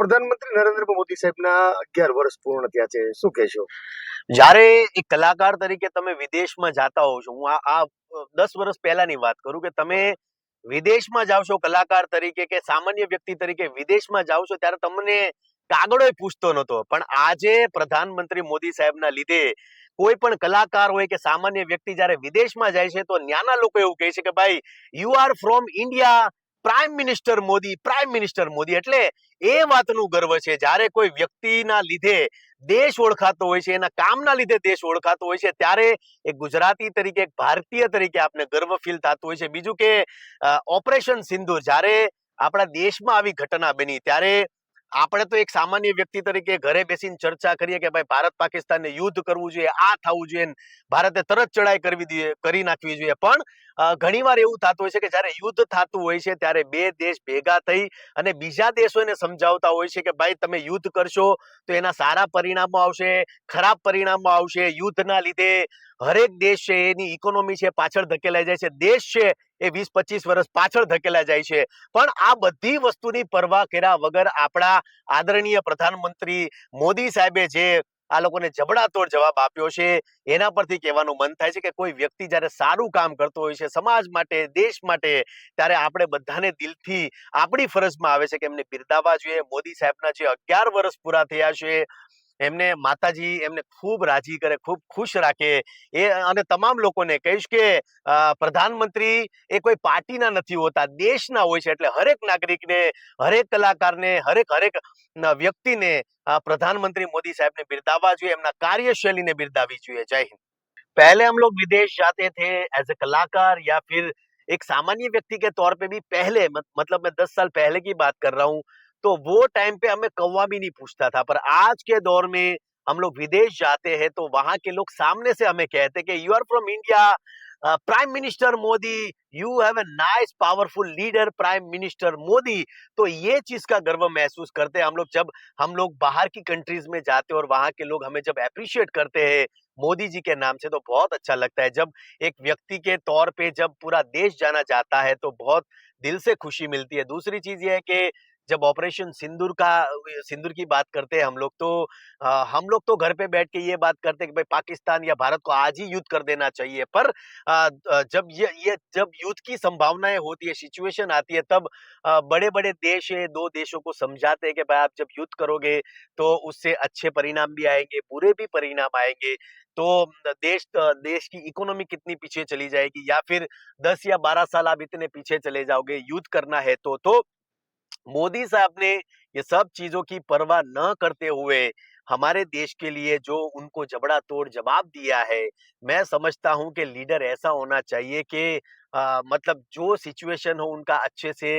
પ્રધાનમંત્રી નરેન્દ્ર મોદી સાહેબના અગિયાર વર્ષ પૂર્ણ થયા છે શું કહેશો જ્યારે એક કલાકાર તરીકે તમે વિદેશમાં જાતા હોવ છો હું આ દસ વર્ષ પહેલાની વાત કરું કે તમે વિદેશમાં જાવ છો કલાકાર તરીકે કે સામાન્ય વ્યક્તિ તરીકે વિદેશમાં જાવ છો ત્યારે તમને કાગળો પૂછતો નહોતો પણ આજે પ્રધાનમંત્રી મોદી સાહેબના લીધે કોઈ પણ કલાકાર હોય કે સામાન્ય વ્યક્તિ જ્યારે વિદેશમાં જાય છે તો ત્યાંના લોકો એવું કહે છે કે ભાઈ you are from India prime minister Modi prime minister Modi એટલે એ વાતનું ગર્વ છે જ્યારે કોઈ વ્યક્તિના લીધે દેશ ઓળખાતો હોય છે એના કામના લીધે દેશ ઓળખાતો હોય છે ત્યારે એક ગુજરાતી તરીકે એક ભારતીય તરીકે આપણે ગર્વ ફીલ થતું હોય છે બીજું કે ઓપરેશન સિંધુ જ્યારે આપણા દેશમાં આવી ઘટના બની ત્યારે આપણે તો એક સામાન્ય વ્યક્તિ તરીકે ઘરે બેસીને ચર્ચા કરીએ કે ભાઈ ભારત પાકિસ્તાનને યુદ્ધ કરવું જોઈએ આ થવું જોઈએ ભારતે તરત ચડાઈ કરવી જોઈએ કરી નાખવી જોઈએ પણ ઘણીવાર એવું થતું હોય છે કે જ્યારે યુદ્ધ થતું હોય છે ત્યારે બે દેશ ભેગા થઈ અને બીજા દેશોને સમજાવતા હોય છે કે ભાઈ તમે યુદ્ધ કરશો તો એના સારા પરિણામો આવશે ખરાબ પરિણામો આવશે યુદ્ધના લીધે હરેક દેશ છે એની ઇકોનોમી છે પાછળ ધકેલાઈ જાય છે દેશ છે એ વીસ પચીસ વર્ષ પાછળ ધકેલા જાય છે પણ આ બધી વસ્તુની પરવા કર્યા વગર આપણા આદરણીય પ્રધાનમંત્રી મોદી સાહેબે જે આ લોકોને જબડાતોડ જવાબ આપ્યો છે એના પરથી કહેવાનું મન થાય છે કે કોઈ વ્યક્તિ જ્યારે સારું કામ કરતો હોય છે સમાજ માટે દેશ માટે ત્યારે આપણે બધાને દિલથી આપણી ફરજમાં આવે છે કે એમને બિરદાવવા જોઈએ મોદી સાહેબના જે અગિયાર વર્ષ પૂરા થયા છે એમણે માતાજી એમને ખૂબ રાજી કરે ખૂબ ખુશ રાખે એ અને તમામ લોકો ને કહીશ કે प्रधानमंत्री એ કોઈ પાર્ટી ના નથી હોતા દેશ ના હોય છે એટલે દરેક નાગરિક ને દરેક કલાકાર ને દરેક દરેક વ્યક્તિ ને આ प्रधानमंत्री મોદી સાહેબ ને બિરદાવવા જોઈએ એમના કાર્યશૈલી ને બિરદાવી જોઈએ જય હિન્દ પહેલા ہم لوگ વિદેશ જાતે تھے એઝ અ કલાકાર يا پھر એક સામાન્ય વ્યક્તિ કે तौर पे भी पहले मतलब मैं 10 साल पहले की बात कर रहा हूं तो वो टाइम पे हमें कौवा भी नहीं पूछता था पर आज के दौर में हम लोग विदेश जाते हैं तो वहां के लोग सामने से हमें कहते कि you are from India prime minister Modi you have a nice powerful leader prime minister Modi तो ये चीज का गर्व महसूस करते हैं हम लोग जब हम लोग बाहर की कंट्रीज में जाते हैं और वहां के लोग हमें जब अप्रिशिएट करते हैं मोदी जी के नाम से तो बहुत अच्छा लगता है जब एक व्यक्ति के तौर पे जब पूरा देश जाना जाता है तो बहुत दिल से खुशी मिलती है दूसरी चीज ये है कि जब ऑपरेशन सिंदूर का सिंदूर की बात करते हैं हम लोग तो आ, हम लोग तो घर पे बैठ के ये बात करते हैं कि भाई पाकिस्तान या भारत को आज ही युद्ध कर देना चाहिए पर आ, जब ये ये जब युद्ध की संभावनाएं होती है सिचुएशन आती है तब आ, बड़े बड़े देश है दो देशों को समझाते हैं कि भाई आप जब युद्ध करोगे तो उससे अच्छे परिणाम भी आएंगे बुरे भी परिणाम आएंगे तो देश देश की इकोनॉमी कितनी पीछे चली जाएगी या फिर 10 या 12 साल आप इतने पीछे चले जाओगे युद्ध करना है तो तो मोदी साहब ने ये सब चीजों की परवाह न करते हुए हमारे देश के लिए जो उनको जबड़ा तोड़ जवाब दिया है मैं समझता हूं कि लीडर ऐसा होना चाहिए कि आ, मतलब जो सिचुएशन हो उनका अच्छे से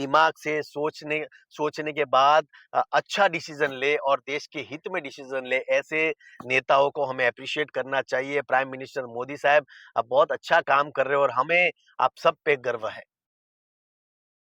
दिमाग से सोचने सोचने के बाद आ, अच्छा डिसीजन ले और देश के हित में डिसीजन ले ऐसे नेताओं को हमें अप्रिशिएट करना चाहिए प्राइम मिनिस्टर मोदी साहब आप बहुत अच्छा काम कर रहे हो और हमें आप सब पे गर्व है